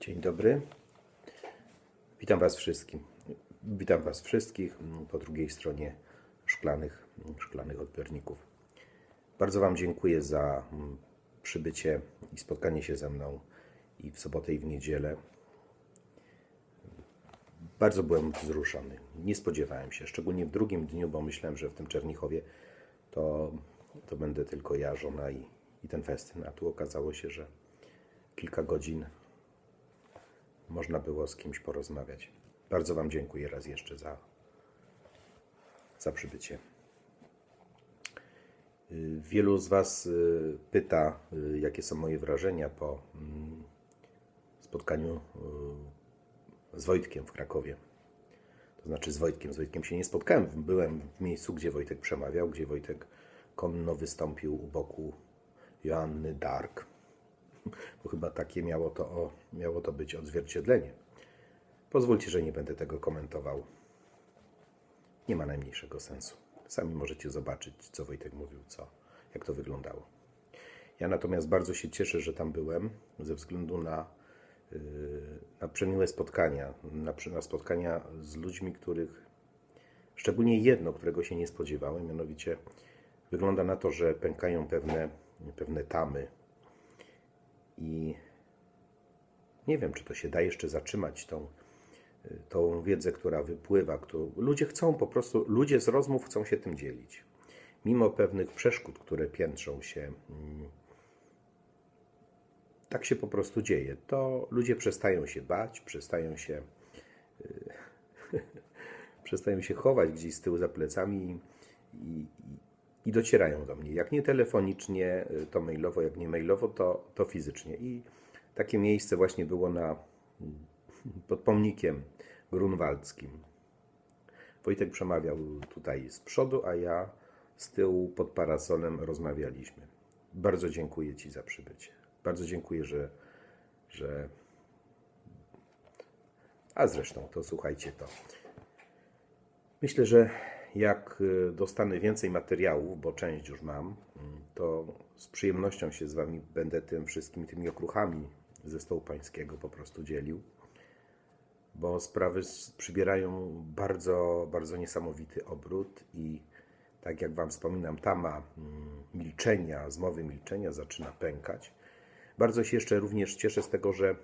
Dzień dobry. Witam Was wszystkim. Witam Was wszystkich po drugiej stronie szklanych, szklanych odbiorników. Bardzo Wam dziękuję za mm, przybycie i spotkanie się ze mną i w sobotę i w niedzielę. Bardzo byłem wzruszony. Nie spodziewałem się, szczególnie w drugim dniu, bo myślałem, że w tym Czernichowie to, to będę tylko ja, żona i, i ten festyn. A tu okazało się, że kilka godzin można było z kimś porozmawiać. Bardzo Wam dziękuję raz jeszcze za, za przybycie. Wielu z Was y, pyta, y, jakie są moje wrażenia po mm, spotkaniu y, z Wojtkiem w Krakowie. To znaczy z Wojtkiem. Z Wojtkiem się nie spotkałem. Byłem w miejscu, gdzie Wojtek przemawiał, gdzie Wojtek konno wystąpił u boku Joanny Dark. Bo chyba takie miało to, o, miało to być odzwierciedlenie. Pozwólcie, że nie będę tego komentował. Nie ma najmniejszego sensu. Sami możecie zobaczyć, co Wojtek mówił, co, jak to wyglądało. Ja natomiast bardzo się cieszę, że tam byłem, ze względu na, yy, na przemiłe spotkania, na, na spotkania z ludźmi, których, szczególnie jedno, którego się nie spodziewałem, mianowicie wygląda na to, że pękają pewne, pewne tamy i nie wiem, czy to się da jeszcze zatrzymać tą, tą wiedzę, która wypływa. Którą... Ludzie chcą po prostu, ludzie z rozmów chcą się tym dzielić. Mimo pewnych przeszkód, które piętrzą się, mm, tak się po prostu dzieje. To ludzie przestają się bać, przestają się, przestają się chować gdzieś z tyłu za plecami i, i, i docierają do mnie. Jak nie telefonicznie, y, to mailowo, jak nie mailowo, to, to fizycznie. I takie miejsce właśnie było na, mm, pod pomnikiem grunwaldzkim. Wojtek przemawiał tutaj z przodu, a ja z tyłu pod parasolem rozmawialiśmy. Bardzo dziękuję Ci za przybycie. Bardzo dziękuję, że, że. A zresztą to słuchajcie to. Myślę, że jak y, dostanę więcej materiałów, bo część już mam, mm, to z przyjemnością się z Wami będę tym wszystkimi tymi okruchami ze stołu pańskiego po prostu dzielił, bo sprawy przybierają bardzo, bardzo niesamowity obrót i tak jak Wam wspominam, tama mm, milczenia, zmowy milczenia zaczyna pękać. Bardzo się jeszcze również cieszę z tego, że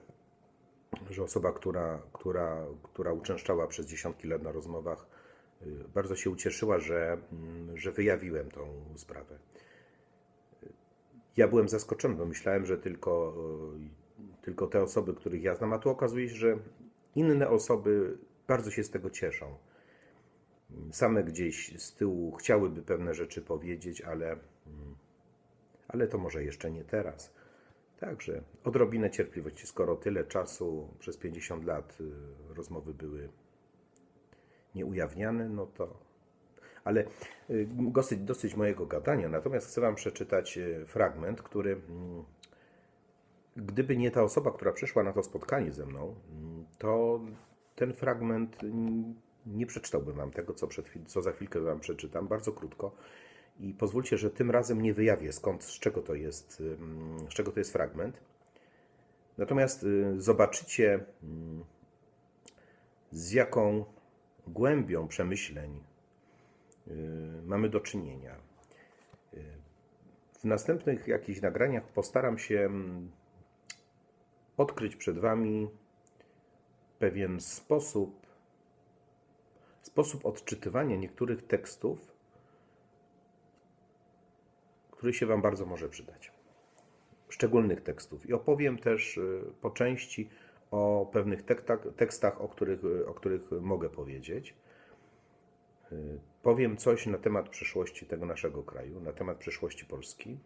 że osoba, która, która, która uczęszczała przez dziesiątki lat na rozmowach, bardzo się ucieszyła, że, mm, że wyjawiłem tą sprawę. Ja byłem zaskoczony, bo myślałem, że tylko, y, tylko te osoby, których ja znam, a tu okazuje się, że inne osoby bardzo się z tego cieszą. Same gdzieś z tyłu chciałyby pewne rzeczy powiedzieć, ale, mm, ale to może jeszcze nie teraz. Także odrobinę cierpliwości. Skoro tyle czasu, przez 50 lat y, rozmowy były nieujawniane, no to. Ale y, dosyć, dosyć mojego gadania. Natomiast chcę Wam przeczytać y, fragment, który, mm, gdyby nie ta osoba, która przyszła na to spotkanie ze mną, mm, to ten fragment mm, nie przeczytałbym Wam tego, co, przed co za chwilkę Wam przeczytam, bardzo krótko. I pozwólcie, że tym razem nie wyjawię skąd, z czego to jest, ym, z czego to jest fragment. Natomiast y, zobaczycie, z jaką głębią przemyśleń y, mamy do czynienia. Y, W następnych jakichś nagraniach postaram się ym, odkryć przed Wami pewien sposób, sposób odczytywania niektórych tekstów, który się Wam bardzo może przydać. Szczególnych tekstów. I opowiem też y, po części o pewnych tekstach, tekstach o, których, o których mogę powiedzieć. Y, Powiem coś na temat przyszłości tego naszego kraju, na temat przyszłości Polski,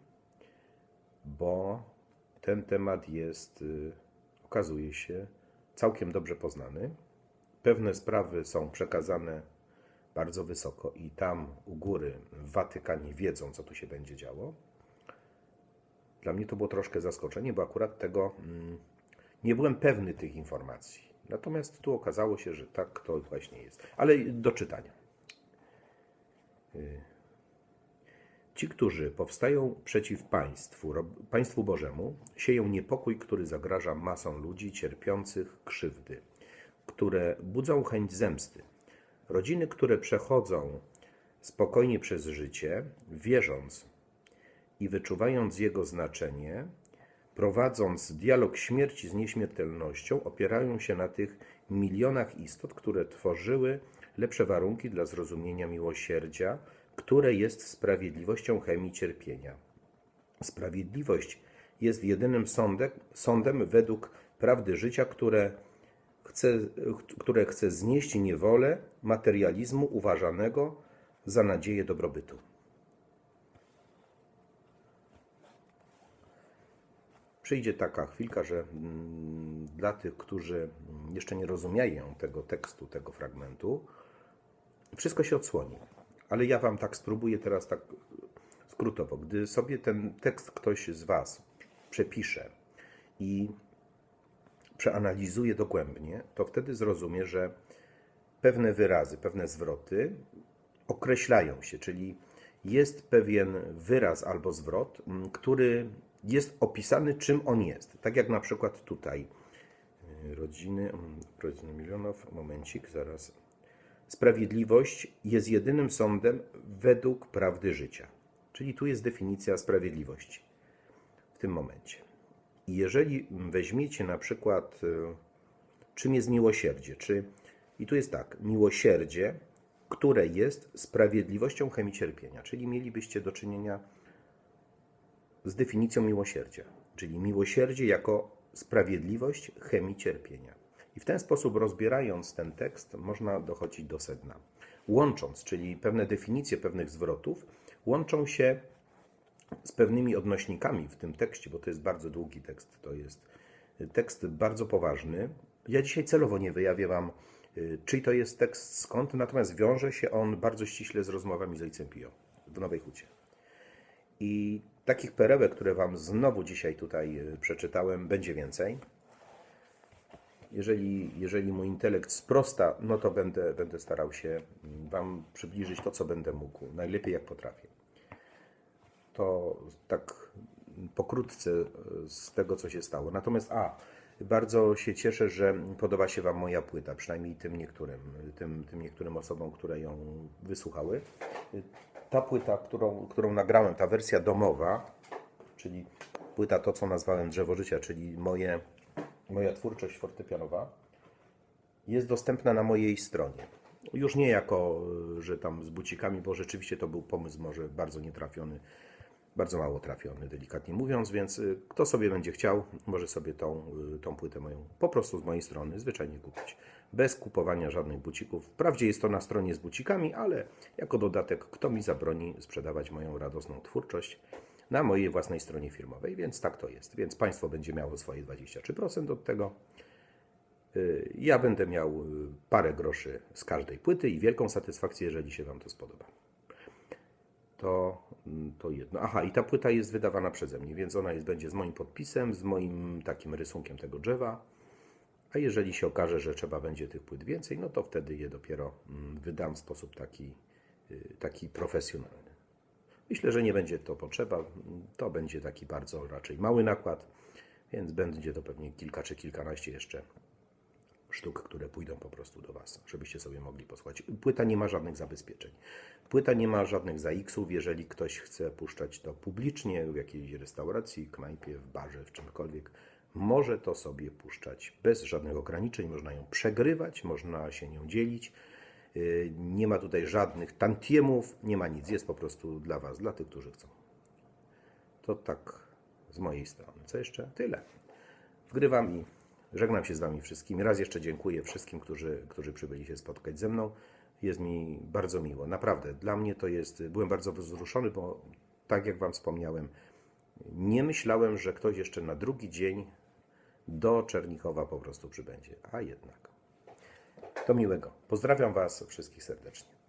bo ten temat jest, y, okazuje się, całkiem dobrze poznany. Pewne sprawy są przekazane bardzo wysoko i tam u góry w Watykanie wiedzą, co tu się będzie działo. Dla mnie to było troszkę zaskoczenie, bo akurat tego mm, nie byłem pewny tych informacji. Natomiast tu okazało się, że tak to właśnie jest. Ale do czytania. Y, Ci, którzy powstają przeciw państwu, państwu Bożemu, sieją niepokój, który zagraża masom ludzi cierpiących krzywdy, które budzą chęć zemsty. Rodziny, które przechodzą spokojnie przez życie, wierząc i wyczuwając jego znaczenie, prowadząc dialog śmierci z nieśmiertelnością, opierają się na tych milionach istot, które tworzyły lepsze warunki dla zrozumienia miłosierdzia, które jest sprawiedliwością chemii cierpienia. Sprawiedliwość jest jedynym sądem, sądem według prawdy życia, które chce, które chce znieść niewolę materializmu uważanego za nadzieję dobrobytu. Przyjdzie taka chwilka, że mm, dla tych, którzy jeszcze nie rozumieją tego tekstu, tego fragmentu, wszystko się odsłoni. Ale ja Wam tak spróbuję teraz tak skrótowo. Gdy sobie ten tekst ktoś z Was przepisze i przeanalizuje dogłębnie, to wtedy zrozumie, że pewne wyrazy, pewne zwroty określają się, czyli jest pewien wyraz albo zwrot, m, który jest opisany, czym on jest. Tak jak na przykład tutaj. Y, Rodziny, mm, rodziny milionów, momencik, zaraz. Sprawiedliwość jest jedynym sądem według prawdy życia. Czyli tu jest definicja sprawiedliwości w tym momencie. I jeżeli weźmiecie na przykład, y, czym jest miłosierdzie, czy i tu jest tak, miłosierdzie, które jest sprawiedliwością chemii cierpienia, czyli mielibyście do czynienia z definicją miłosierdzia, czyli miłosierdzie jako sprawiedliwość chemii cierpienia. I w ten sposób, rozbierając ten tekst, można dochodzić do sedna. Łącząc, czyli pewne definicje pewnych zwrotów, łączą się z pewnymi odnośnikami w tym tekście, bo to jest bardzo długi tekst, to jest tekst bardzo poważny. Ja dzisiaj celowo nie wyjawię Wam, y, czyj to jest tekst, skąd, natomiast wiąże się on bardzo ściśle z rozmowami z ojcem Pio w Nowej Hucie. I takich perełek, które Wam znowu dzisiaj tutaj y, przeczytałem, będzie więcej. Jeżeli, jeżeli mój intelekt sprosta, no to będę, będę starał się mm, Wam przybliżyć to, co będę mógł, najlepiej jak potrafię. To tak pokrótce y, z tego, co się stało. Natomiast, a, bardzo się cieszę, że podoba się Wam moja płyta, przynajmniej tym niektórym, tym, tym niektórym osobom, które ją wysłuchały. Ta płyta, którą, którą nagrałem, ta wersja domowa, czyli płyta to, co nazwałem Drzewo Życia, czyli moje, moja twórczość fortepianowa, jest dostępna na mojej stronie. Już nie jako, że tam z bucikami, bo rzeczywiście to był pomysł może bardzo nietrafiony, bardzo mało trafiony, delikatnie mówiąc, więc y, kto sobie będzie chciał, może sobie tą, y, tą płytę moją po prostu z mojej strony zwyczajnie kupić. Bez kupowania żadnych bucików. Wprawdzie jest to na stronie z bucikami, ale jako dodatek, kto mi zabroni sprzedawać moją radosną twórczość na mojej własnej stronie firmowej, więc tak to jest. Więc państwo będzie miało swoje 23% od tego. Y, Ja będę miał parę groszy z każdej płyty i wielką satysfakcję, jeżeli się Wam to spodoba. Mm, to jedno. Aha, i ta płyta jest wydawana przeze mnie, więc ona jest, będzie z moim podpisem, z moim takim rysunkiem tego drzewa. A jeżeli się okaże, że trzeba będzie tych płyt więcej, no to wtedy je dopiero mm, wydam w sposób taki, y, taki profesjonalny. Myślę, że nie będzie to potrzeba. To będzie taki bardzo raczej mały nakład, więc będzie to pewnie kilka czy kilkanaście jeszcze sztuk, które pójdą po prostu do Was, żebyście sobie mogli posłuchać. Płyta nie ma żadnych zabezpieczeń. Płyta nie ma żadnych ZAX-ów. Jeżeli ktoś chce puszczać to publicznie w jakiejś restauracji, knajpie, w barze, w czymkolwiek, może to sobie puszczać bez żadnych ograniczeń. Można ją przegrywać, można się nią dzielić. Yy, Nie ma tutaj żadnych tantiemów, nie ma nic. Jest po prostu dla Was, dla tych, którzy chcą. To tak z mojej strony. Co jeszcze? Tyle. Wgrywam i żegnam się z Wami wszystkimi. Raz jeszcze dziękuję wszystkim, którzy, którzy przybyli się spotkać ze mną. Jest mi bardzo miło. Naprawdę, dla mnie to jest. Byłem bardzo wzruszony, bo tak jak Wam wspomniałem, nie myślałem, że ktoś jeszcze na drugi dzień do Czernikowa po prostu przybędzie. A jednak. Do miłego. Pozdrawiam Was wszystkich serdecznie.